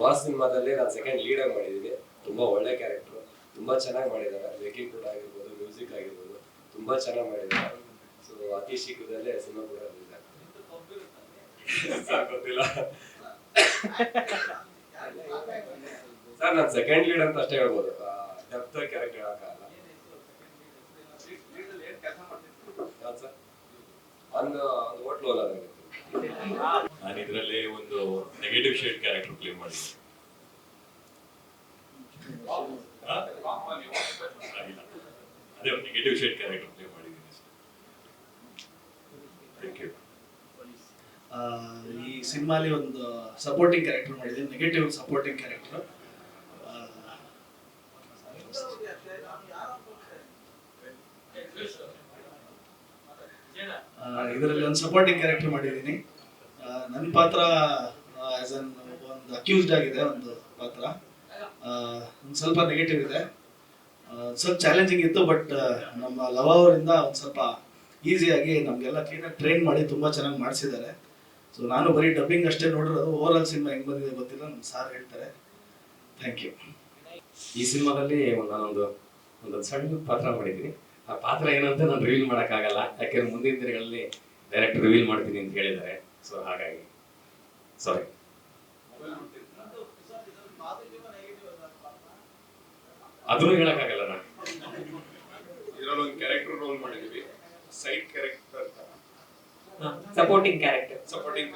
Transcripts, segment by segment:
Was ಸಿನಿಮಾದಲ್ಲಿ ನಾನು second lead ಆಗಿ ಮಾಡಿದ್ದೀನಿ ತುಂಬಾ ಒಳ್ಳೆ ಕ್ಯಾರೆಕ್ಟರ್ ತುಂಬಾ ಚೆನ್ನಾಗಿ ಮಾಡಿದ್ದಾರೆ. ಮೇಕಿಂಗ್ ಕೂಡ ಆಗಿರ್ಬೋದು ಮ್ಯೂಸಿಕ್ ಆಗಿರ್ಬೋದು, ತುಂಬಾ ಚೆನ್ನಾಗಿ ಮಾಡಿದ್ದಾರೆ. ಸೊ ಅತಿ ಶೀಘ್ರದಲ್ಲೇ ಸಿನಿಮಾ ಕೂಡ ಗೊತ್ತಿಲ್ಲ. ಸರ್, ನಾನು ಸೆಕೆಂಡ್ ಲೀಡ್ ಅಂತ ಅಷ್ಟೇ ಹೇಳ್ಬೋದು. ಡೆಪ್ತ್ ಕ್ಯಾರೆಕ್ಟರ್ ಹೇಳಕ್ಕಾಗಲ್ಲ. ಒಂದು ಒಂದು ಹೋಟ್ಲು ಅಲ್ಲ ನಾನು ಇದರಲ್ಲಿ ಒಂದು ನೆಗೆಟಿವ್ ಶೇಡ್ ಕ್ಯಾರೆಕ್ಟರ್ ಪ್ಲೇ ಮಾಡಿದ್ದೆ. ಅದೇ ನೆಗೆಟಿವ್ ಶೇಡ್ ಕ್ಯಾರೆಕ್ಟರ್ ಪ್ಲೇ ಮಾಡಿದ್ದೀನಿ ಈ ಸಿನಿಮಾಲಿ ಒಂದು ಸಪೋರ್ಟಿಂಗ್ ಕ್ಯಾರೆಕ್ಟರ್ ಮಾಡಿದ್ದೀನಿ ನೆಗೆಟಿವ್ ಸಪೋರ್ಟಿಂಗ್ ಕ್ಯಾರೆಕ್ಟರ್ ಇದರಲ್ಲಿ ಒಂದು ಸಪೋರ್ಟಿಂಗ್ ಕ್ಯಾರೆಕ್ಟರ್ ಮಾಡಿದ್ದೀನಿ. ನನ್ನ ಪಾತ್ರ ಆಸ್ ಅನ್ ಒಂದು ಅಕ್ಯೂಸ್ಡ್ ಆಗಿದೆ, ಒಂದು ಪಾತ್ರ. ಒಂದು ಸ್ವಲ್ಪ ನೆಗೆಟಿವ್ ಇದೆ. ಸ್ವಲ್ಪ ಚಾಲೆಂಜಿಂಗ್ ಇತ್ತು ಬಟ್ ನಮ್ಮ ಲವ್ ಅವರಿಂದ ಒಂದು ಸ್ವಲ್ಪ ಈಸಿಯಾಗಿ ನಮಗೆಲ್ಲ ಕ್ಲೀನಾಗಿ ಟ್ರೈನ್ ಮಾಡಿ ತುಂಬ ಚೆನ್ನಾಗಿ ಮಾಡಿಸಿದ್ದಾರೆ. ಸೊ ನಾನು ಬರೀ ಡಬ್ಬಿಂಗ್ ಅಷ್ಟೇ ನೋಡಿರೋದು. ಓವರ್ ಆಲ್ ಸಿನಿಮಾ ಹೆಂಗೆ ಬಂದಿದೆ ಗೊತ್ತಿಲ್ಲ ನಮ್ಮ ಸಾರ್ ಹೇಳ್ತಾರೆ. ಥ್ಯಾಂಕ್ ಯು ಈ ಸಿನಿಮಾದಲ್ಲಿ ನಾನೊಂದು, ಒಂದು ಸಣ್ಣ ಪಾತ್ರ ಮಾಡಿದ್ದೀನಿ. ಆ ಪಾತ್ರ ಏನಂತ ನಾನು ರಿವೀಲ್ ಮಾಡೋಕ್ಕಾಗಲ್ಲ. ಯಾಕೆಂದ್ರೆ ಮುಂದಿನ ದಿನಗಳಲ್ಲಿ ಡೈರೆಕ್ಟ್ ರಿವೀಲ್ ಮಾಡ್ತೀನಿ ಅಂತ ಹೇಳಿದ್ದಾರೆ. ಸೊ ಹಾಗಾಗಿ ಸಾರಿ ಅದನ್ನು ಹೇಳಕ್ಕಾಗಲ್ಲ ನಾನು. ಇದರಲ್ಲಿ ಒಂದು ಕ್ಯಾರೆಕ್ಟರ್ ರೋಲ್ ಮಾಡಿದ್ವಿ side character supporting character supporting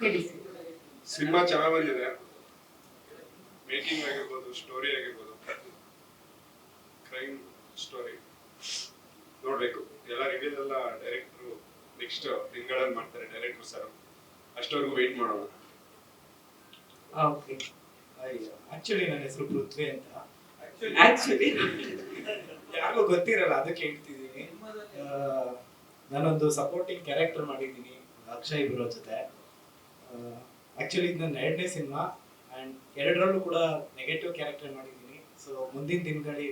ತಿಳಿಸಿ ಸಿನಿಮಾ ಚೆನ್ನಾಗಿ ಬಂದಿದೆ. ಮೇಕಿಂಗ್ ಆಗಿರ್ಬೋದು ಸ್ಟೋರಿ ಆಗಿರ್ಬೋದು. Crime story. ನೋಡ್ಬೇಕು. ಎಲ್ಲ ರಿವ್ಯೂಸ್ ಎಲ್ಲ ಡೈರೆಕ್ಟ್ರು ನೆಕ್ಸ್ಟ್ ತಿಂಗಳಲ್ಲಿ ಮಾಡ್ತಾರೆ ಡೈರೆಕ್ಟ್ರು ಸರ್. ಅಷ್ಟವರೆಗೂ ವೆಯ್ಟ್ ಮಾಡೋಣ. ಓಕೆ ಆಕ್ಚುಲಿ ನನ್ನ ಹೆಸರು ಪೃಥ್ವಿ ಅಂತ. ಆಕ್ಚುಲಿ ಯಾರಿಗೂ ಗೊತ್ತಿರಲ್ಲ ಅದಕ್ಕೆ ಹೇಳ್ತಿದ್ದೀನಿ. ನಾನೊಂದು ಸಪೋರ್ಟಿಂಗ್ ಕ್ಯಾರೆಕ್ಟರ್ ಮಾಡಿದ್ದೀನಿ ಅಕ್ಷಯ್ ಇಬ್ಬರ ಜೊತೆ. ಆಕ್ಚುಲಿ ಇದು ನನ್ನ ಎರಡನೇ ಸಿನಿಮಾ ಆ್ಯಂಡ್ ಎರಡರಲ್ಲೂ ಕೂಡ ನೆಗೆಟಿವ್ ಕ್ಯಾರೆಕ್ಟರ್ ಮಾಡಿದ್ದೀನಿ. ಸೊ ಮುಂದಿನ ದಿನಗಳಿ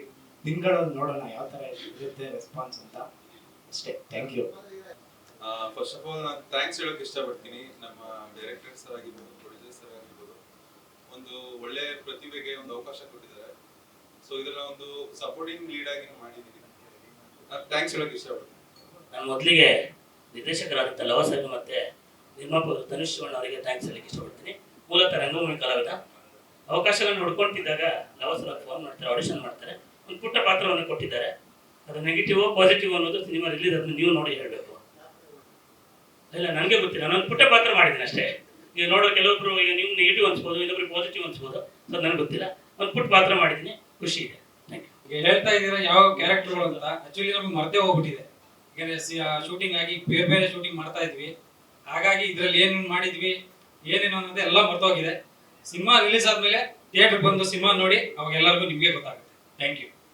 ದಿನಗಳಲ್ಲಿ ನೋಡೋಣ ಯಾವ ಥರ ಇರುತ್ತೆ ರೆಸ್ಪಾನ್ಸ್ ಅಂತ. ಅಷ್ಟೇ. Thank you first of all ನಾನು ಥ್ಯಾಂಕ್ಸ್ ಹೇಳೋಕೆ ಇಷ್ಟಪಡ್ತೀನಿ. ನಮ್ಮ ಡೈರೆಕ್ಟರ್ ಸರ್ ಆಗಿರ್ಬೋದು ಪ್ರೊಡ್ಯೂಸರ್ ಸರ್ ಆಗಿರ್ಬೋದು ಒಂದು ಒಳ್ಳೆ ಪ್ರತಿಭೆಗೆ ಒಂದು ಅವಕಾಶ ಕೊಟ್ಟಿದ್ದಾರೆ. ಸೊ ಇದನ್ನ ಒಂದು ಸಪೋರ್ಟಿಂಗ್ ಲೀಡ್ ಆಗಿ ಮಾಡಿದ್ದೀನಿ. ನಾನು ಥ್ಯಾಂಕ್ಸ್ ಹೇಳೋಕೆ ಇಷ್ಟಪಡ್ತೀನಿ. ನಾನು ಮೊದಲಿಗೆ ನಿರ್ದೇಶಕರಾದಂಥ ಲವ ಸರ್ ಮತ್ತೆ ನಿರ್ಮಾಪಕರು ಧನುಷ್ ಅವರಿಗೆ ಥ್ಯಾಂಕ್ಸ್ ಹೇಳಲಿಕ್ಕೆ ಇಷ್ಟಪಡ್ತೀನಿ. ಮೂಲತಃ ರಂಗಭೂಮಿ ಕಲಾವಿದ. ಅವಕಾಶಗಳನ್ನು ಹುಡ್ಕೊಂತಿದ್ದಾಗ ನವಸರ ಸರ್ ಫೋನ್ ಮಾಡ್ತಾರೆ ಆಡಿಷನ್ ಮಾಡ್ತಾರೆ. ಒಂದು ಪುಟ್ಟ ಪಾತ್ರವನ್ನು ಕೊಟ್ಟಿದ್ದಾರೆ. ಅದು ನೆಗೆಟಿವ್ ಪಾಸಿಟಿವ್ ಅನ್ನೋದು ಸಿನಿಮಾ ರಿಲೀಸ್ ಅದನ್ನು ನೀವು ನೋಡಿ ಹೇಳಬೇಕು. ಇಲ್ಲ, ನನಗೆ ಗೊತ್ತಿಲ್ಲ. ನಾನು ಪುಟ್ಟ ಪಾತ್ರ ಮಾಡಿದ್ದೀನಿ ಅಷ್ಟೇ. ಈಗ ನೋಡೋ ಕೆಲವೊಬ್ರು ಈಗ ನೀವು ನೆಗೆಟಿವ್ ಅನ್ಸ್ಬೋದು, ಇನ್ನೊಬ್ರಿಗೆ ಪಾಸಿಟಿವ್ ಅನ್ಸ್ಬೋದು. ಸೊ ನನಗೆ ಗೊತ್ತಿಲ್ಲ. ಒಂದು ಪುಟ್ಟ ಪಾತ್ರ ಮಾಡಿದ್ದೀನಿ. ಖುಷಿ ಇದೆ. ಹೇಳ್ತಾ ಇದ್ದೀರಾ, ಯಾವ ಕ್ಯಾರೆಕ್ಟರ್ಗಳು ಅಂತ? ಆಕ್ಚುಲಿ ನಮ್ಗೆ ಮರ್ತೇ ಹೋಗ್ಬಿಟ್ಟಿದೆ. ಯಾಕಂದ್ರೆ ಶೂಟಿಂಗ್ ಆಗಿ ಬೇರೆ ಬೇರೆ ಶೂಟಿಂಗ್ ಮಾಡ್ತಾ ಇದ್ವಿ. ಹಾಗಾಗಿ ಇದ್ರಲ್ಲಿ ಏನೇನು ಮಾಡಿದ್ವಿ, ಏನೇನು ಅನ್ನೋದು ಎಲ್ಲ ಮರ್ತೋಗಿದೆ. ಸಿನಿಮಾ ರಿಲೀಸ್ ಆದ್ಮೇಲೆ ಥಿಯೇಟರ್ ಬಂದು ಸಿನಿಮಾ ನೋಡಿ ಅವಾಗ ಎಲ್ಲರಿಗೂ ನಿಮಗೆ ಗೊತ್ತಾಗುತ್ತೆ. Thank you